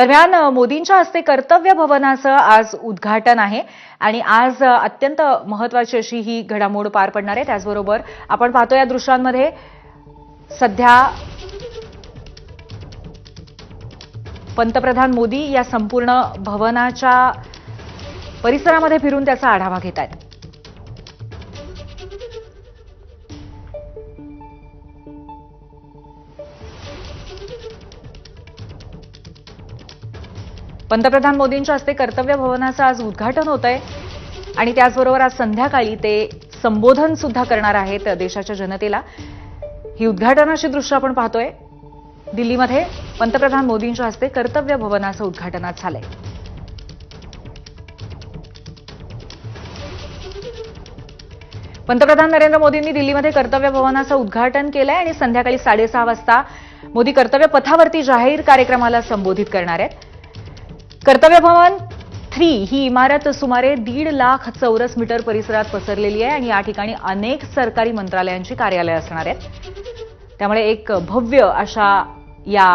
दरम्यान मोदींच्या हस्ते कर्तव्य भवनाचं आज उद्घाटन आहे. आणि आज अत्यंत महत्वाची अशी ही घडामोड पार पडणार आहे. त्याचबरोबर आपण पाहतो या दृश्यांमध्ये सध्या पंतप्रधान मोदी या संपूर्ण भवनाच्या परिसरामध्ये फिरून त्याचा आढावा घेत आहेत. पंतप्रधान मोदींच्या हस्ते कर्तव्य भवनाचं आज उद्घाटन होत आहे. आणि त्याचबरोबर आज संध्याकाळी ते संबोधन सुद्धा करणार आहेत देशाच्या जनतेला. ही उद्घाटनाची दृश्य आपण पाहतोय. दिल्लीमध्ये पंतप्रधान मोदींच्या हस्ते कर्तव्य भवनाचं उद्घाटन आज झालंय. पंतप्रधान नरेंद्र मोदींनी दिल्लीमध्ये कर्तव्य भवनाचं उद्घाटन केलंय आणि संध्याकाळी साडेसहा वाजता मोदी कर्तव्य पथावरती जाहीर कार्यक्रमाला संबोधित करणार आहेत. कर्तव्य भवन थ्री ही इमारत सुमारे दीड लाख चौरस मीटर परिसरात पसरलेली आहे आणि या ठिकाणी अनेक सरकारी मंत्रालयांची कार्यालय असणार आहेत. त्यामुळे एक भव्य अशा या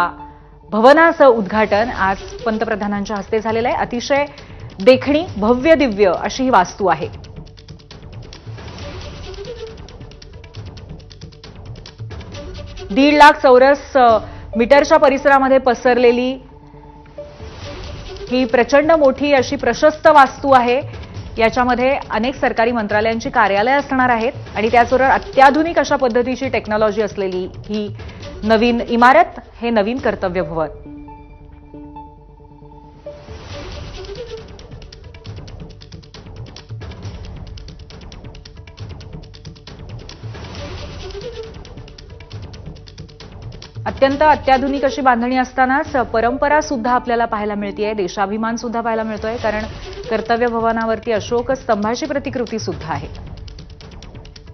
भवनाचं उद्घाटन आज पंतप्रधानांच्या हस्ते झालेलं आहे. अतिशय देखणी भव्य दिव्य अशी ही वास्तू आहे. दीड लाख चौरस मीटरच्या परिसरामध्ये पसरलेली ही प्रचंड मोठी अशी प्रशस्त वास्तू आहे. याच्यामध्ये अनेक सरकारी मंत्रालयांची कार्यालय असणार आहेत आणि त्याचबरोबर अत्याधुनिक अशा पद्धतीची टेक्नॉलॉजी असलेली ही नवीन इमारत हे नवीन कर्तव्य भवन अत्यंत अत्याधुनिक अशी बांधणी असतानाच परंपरा सुद्धा आपल्याला पाहायला मिळते देशाभिमान सुद्धा पाहायला मिळतोय कारण कर्तव्य भवनावरती अशोक स्तंभाची प्रतिकृती सुद्धा आहे.